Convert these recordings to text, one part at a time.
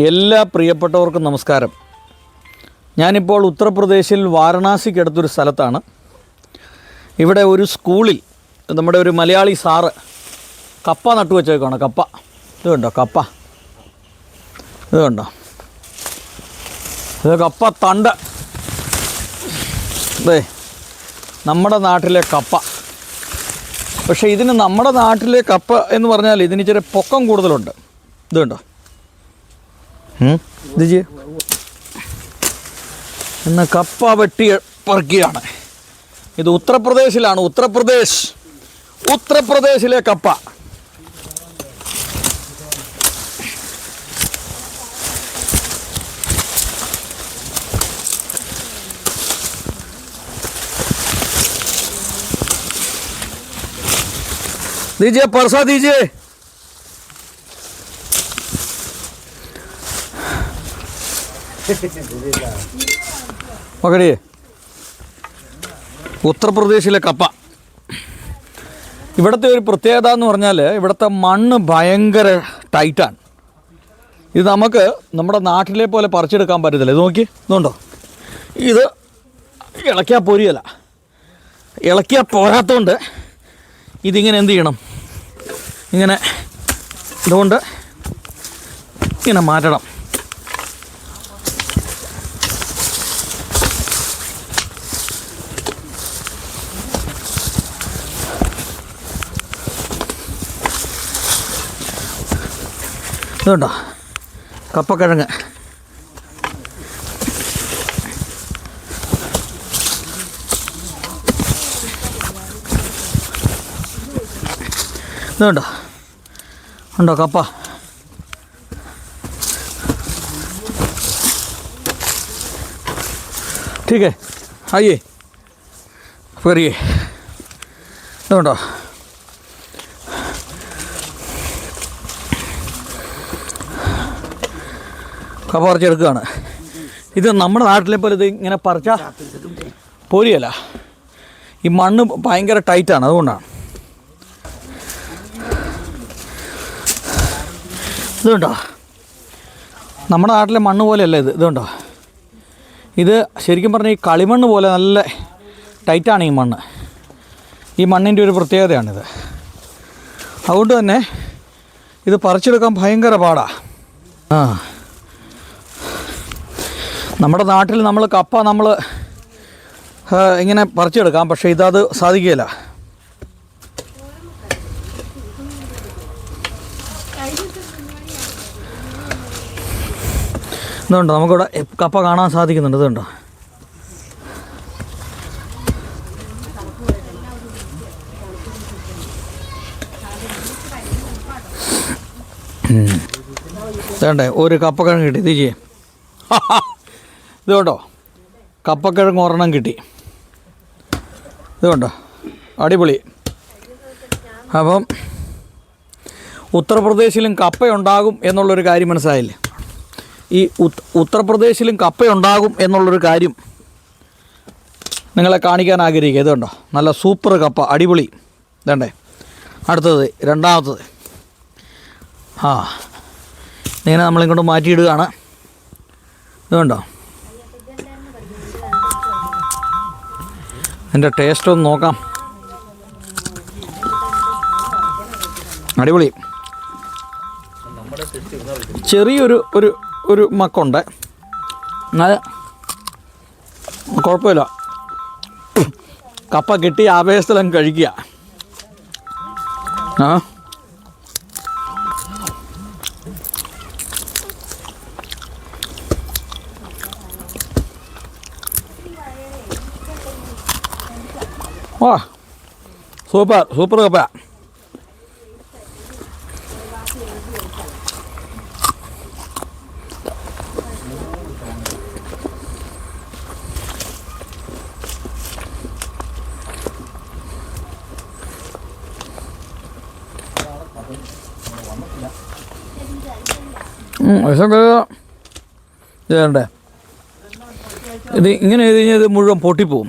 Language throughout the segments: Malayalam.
എല്ലാ പ്രിയപ്പെട്ടവർക്കും നമസ്കാരം. ഞാനിപ്പോൾ ഉത്തർപ്രദേശിൽ വാരണാസിക്കടുത്തൊരു സ്ഥലത്താണ്. ഇവിടെ ഒരു സ്കൂളിൽ നമ്മുടെ ഒരു മലയാളി സാറ് കപ്പ നട്ടു വെച്ചേക്കാണ് കപ്പ. ഇത് കണ്ടോ? കപ്പ. ഇത് കണ്ടോ? ഇത് കപ്പ തണ്ട്. ദേ നമ്മുടെ നാട്ടിലെ കപ്പ. പക്ഷേ ഇതിന് നമ്മുടെ നാട്ടിലെ കപ്പ എന്ന് പറഞ്ഞാൽ ഇതിന് ഇച്ചിരി പൊക്കം കൂടുതലുണ്ട്. ഇത് കണ്ടോ? ഇത് ചെയ്യ്. ഇന്ന് കപ്പ വെട്ടി പറിക്കുകയാണ് ഇത് ഉത്തർപ്രദേശിലാണ് ഉത്തർപ്രദേശ് ഉത്തർപ്രദേശിലെ കപ്പ दीजिए परसा दीजिए പകടിയേ ഉത്തർപ്രദേശിലെ കപ്പ. ഇവിടുത്തെ ഒരു പ്രത്യേകത എന്ന് പറഞ്ഞാൽ ഇവിടുത്തെ മണ്ണ് ഭയങ്കര ടൈറ്റാണ്. ഇത് നമുക്ക് നമ്മുടെ നാട്ടിലെ പോലെ പറിച്ചെടുക്കാൻ പറ്റത്തില്ല. ഇത് നോക്കി ഇതുണ്ടോ? ഇത് ഇളക്കിയാൽ പോരിയല്ല. ഇളക്കിയാൽ പോരാത്തതുകൊണ്ട് ഇതിങ്ങനെ എന്ത് ചെയ്യണം? ഇങ്ങനെ ഇതുകൊണ്ട് ഇങ്ങനെ മാറ്റണം. ഇതുണ്ടോ കപ്പക്കിഴങ്ങ് ഇതുണ്ടോ ഉണ്ടോ കപ്പ ठीक है आइए करिए ഇതുണ്ടോ പറിച്ചെടുക്കുകയാണ് ഇത് നമ്മുടെ നാട്ടിലെ പോലെ ഇത് ഇങ്ങനെ പറിച്ച പോരിയല്ല. ഈ മണ്ണ് ഭയങ്കര ടൈറ്റാണ് അതുകൊണ്ടാണ്. ഇതുണ്ടോ? നമ്മുടെ നാട്ടിലെ മണ്ണ് പോലെയല്ല ഇത് ഇതുണ്ടോ? ഇത് ശരിക്കും പറഞ്ഞാൽ ഈ കളിമണ്ണ് പോലെ നല്ല ടൈറ്റാണ് ഈ മണ്ണ്. ഈ മണ്ണിന്റെ ഒരു പ്രത്യേകതയാണിത്. അതുകൊണ്ട് തന്നെ ഇത് പറിച്ചെടുക്കാൻ ഭയങ്കര പാടാണ് ആ. നമ്മുടെ നാട്ടിൽ നമ്മൾ കപ്പ നമ്മൾ ഇങ്ങനെ പറിച്ചെടുക്കാം പക്ഷേ ഇതത് സാധിക്കുകയില്ല. ഇതുണ്ടോ? നമുക്കിവിടെ കപ്പ കാണാൻ സാധിക്കുന്നുണ്ട്. ഇതുണ്ടോ? വേണ്ടേ ഒരു ഒരു കപ്പക്കിഴങ്ങ് കിട്ടി. ഇത് ചെയ്യേ. ഇത് കണ്ടോ? കപ്പക്കിഴങ്ങ് ഒരെണ്ണം കിട്ടി. ഇത് കണ്ടോ? അടിപൊളി. അപ്പം ഉത്തർപ്രദേശിലും കപ്പയുണ്ടാകും എന്നുള്ളൊരു കാര്യം മനസ്സിലായില്ലേ? ഈ ഉത്തർപ്രദേശിലും കപ്പയുണ്ടാകും എന്നുള്ളൊരു കാര്യം നിങ്ങളെ കാണിക്കാൻ ആഗ്രഹിക്കുക. ഇതുണ്ടോ നല്ല സൂപ്പർ കപ്പ അടിപൊളി. ഇതണ്ടേ? അടുത്തത് രണ്ടാമത്തത്. ആ ഇങ്ങനെ നമ്മളിങ്ങോട്ട് മാറ്റിയിടുകയാണ്. ഇതുണ്ടോ എന്റെ ടേസ്റ്റ് ഒന്ന് നോക്കാം. അടിപൊളി. ചെറിയൊരു ഒരു ഒരു മക്കുണ്ട്. എന്നാൽ കുഴപ്പമില്ല. കപ്പ കിട്ടി ആവേശത്തിലങ്ങ് കഴിക്കുക. ആ? വാ. സൂപ്പർ സൂപ്പർ കപ്പ. ചെയ്യണ്ടേ ഇത് ഇങ്ങനെ എഴുതി കഴിഞ്ഞാൽ ഇത് മുഴുവൻ പൊട്ടിപ്പോവും.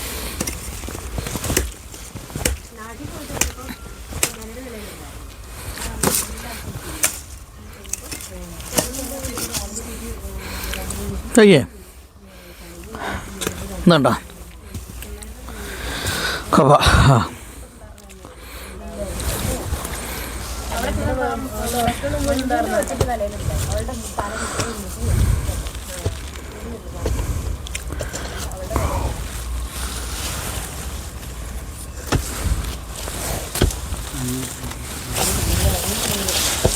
അയ്യേ എന്നുണ്ട അപ്പോൾ ആ.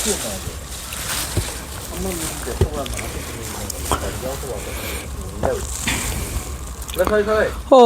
Thank you. ഓ